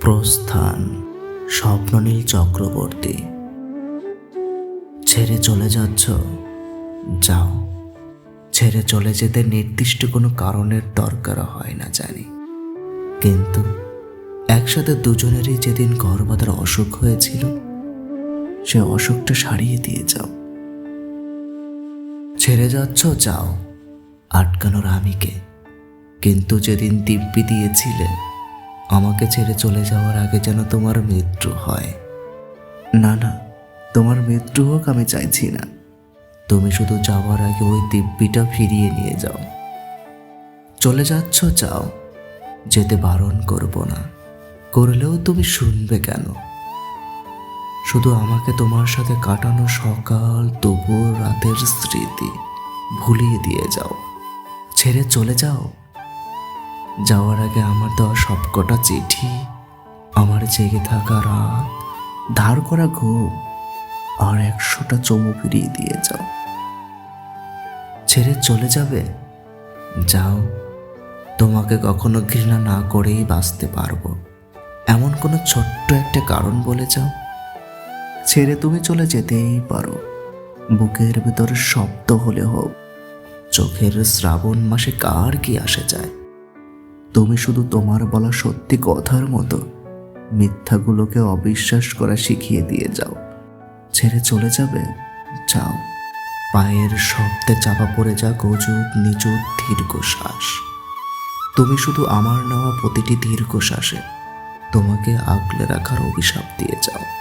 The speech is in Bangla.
প্রস্থান, স্বপ্ননীল চক্রবর্তী। ছেড়ে চলে যাচ্ছ? যাও। ছেড়ে চলে যেতে নির্দিষ্ট কোনো কারণের দরকার হয় না জানি। কিন্তু একসাথে দুজনেরই যেদিন গর্ভাধার অসুখ হয়েছিল, সে অসুখটা সারিয়ে দিয়ে যাও। ছেড়ে যাচ্ছ? যাও। আটকানোর আমিকে। কিন্তু যেদিন দিব্যি দিয়েছিলে আমাকে ছেড়ে চলে যাওয়ার আগে যেন তোমার মৃত্যু হয়। না না, তোমার মৃত্যু হোক, আমি চাইছি না। তুমি শুধু যাওয়ার আগে ওই দিব্যিটা ফিরিয়ে নিয়ে যাও। চলে যাচ্ছ, যাও। যেতে বারণ করব না। করলেও তুমি শুনবে কেন? শুধু আমাকে তোমার সাথে কাটানো সকাল, দুপুর, রাতের স্মৃতি ভুলিয়ে দিয়ে যাও। ছেড়ে চলে যাও। যাওয়ার আগে আমার দেওয়া সবকটা চিঠি আমার জেগে থাকা রাত। ধার করা ঘুম আর একশোটা চমু ফিরিয়ে দিয়ে যাও। ছেড়ে চলে যাবে? যাও। তোমাকে কখনো ঘৃণা না করেই বাঁচতে পারব। এমন কোনো ছোট্ট একটা কারণ বলে যাও। ছেড়ে তুমি চলে যেতেই পারো। বুকের ভেতর শব্দ হলে হোক চোখের শ্রাবণ মাসে কার কি আসে যায়? তুমি শুধু তোমার বলা সত্যি কথার মতো মিথ্যাগুলোকে অবিশ্বাস করা শিখিয়ে দিয়ে যাও। ছেড়ে চলে যাবে? যাও। পায়ের শব্দে চাপা পড়ে যা গজুক নিচুক দীর্ঘশ্বাস। তুমি শুধু আমার নেওয়া প্রতিটি দীর্ঘশ্বাসে তোমাকে আগলে রাখার অভিশাপ দিয়ে যাও।